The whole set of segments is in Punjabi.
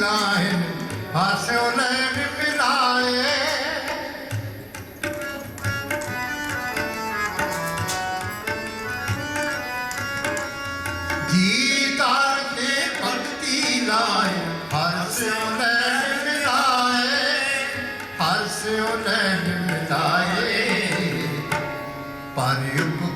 ਲਾਹੇ ਹਾਸਿਓ ਮਿਲਾਏ ਭਗਤੀ ਲਾਹੇ ਹਾਸਿਓ ਲੈ ਮਿਲਾਏ ਹਾਸਿਓ ਲੈ ਮਿਲਾਏ ਪਰ ਯੁਗ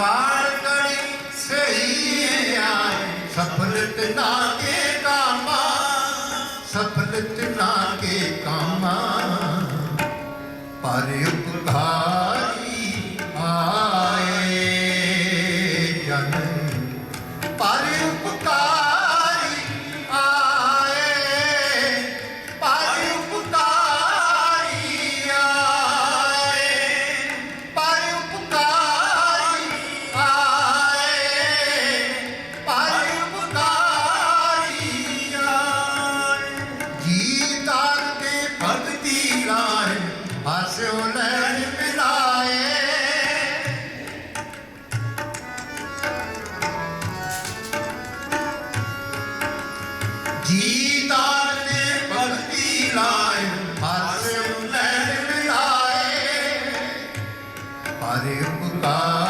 वार कड़ी सही आए सफलत ना के कामा सफलत ना के कामा पर हरे पुकार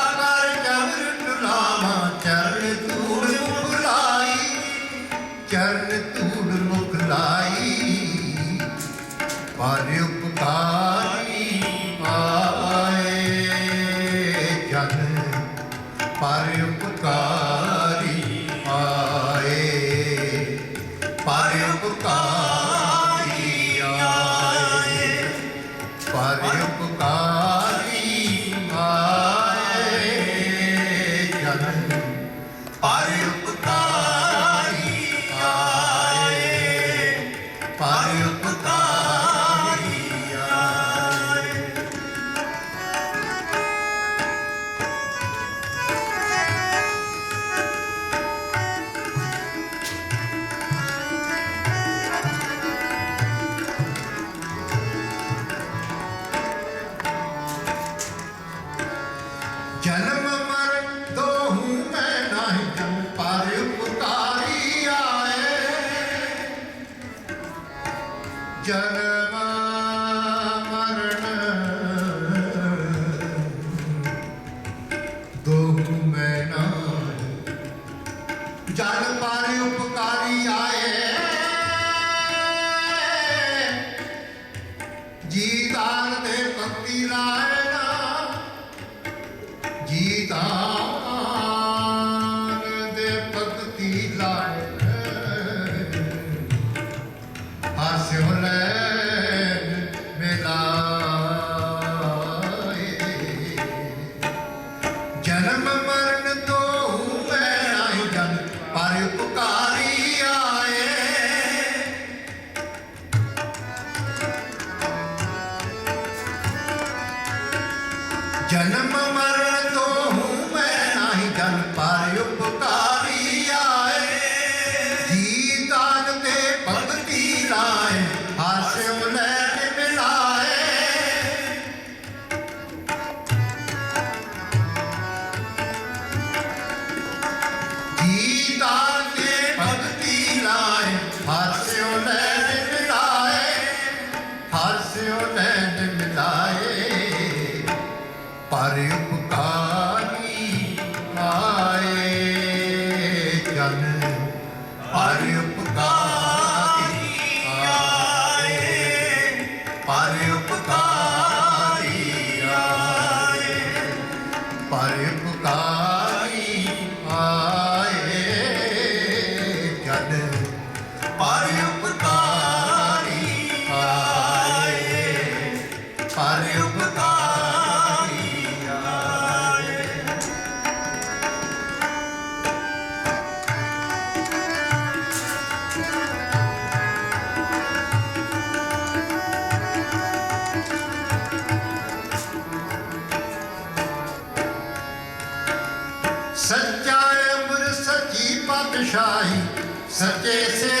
പരയുക ਜਨਮ ਮਰਨ। ਦੁਖ ਮੈਂ ਨਾ ਉਪਕਾਰੀ ਆਏ। ਜੀ ਤੇ ਭਗਤੀ Sette, sette.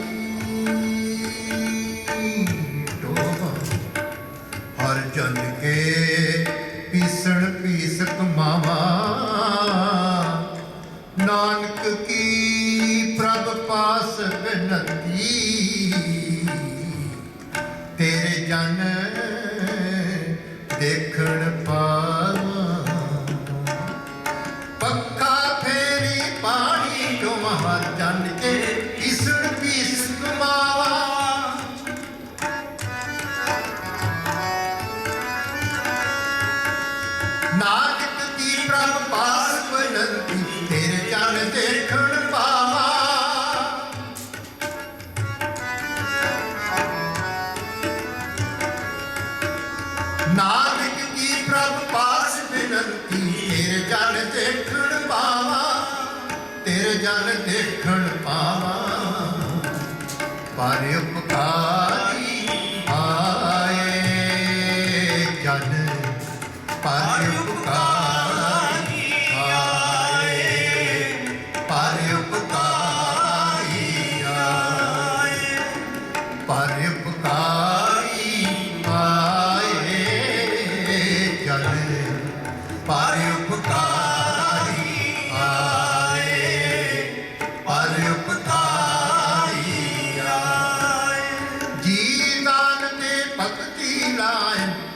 yanı. ਨਾਨਕ ਪ੍ਰਭ ਪਾਸ ਬਿਨਤੀ? ਤੇਰੇ ਜਨ ਦੇਖਣ ਪਾਵਾਂ ਤੇਰੇ ਜਨ ਦੇਖਣ ਪਾਵਾ। ਪਰ ਉਪਕਾਰ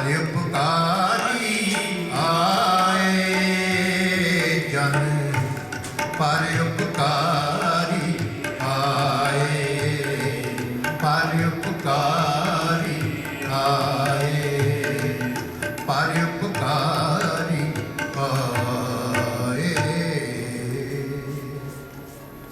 ਪਰ ਉਪਕਾਰੀ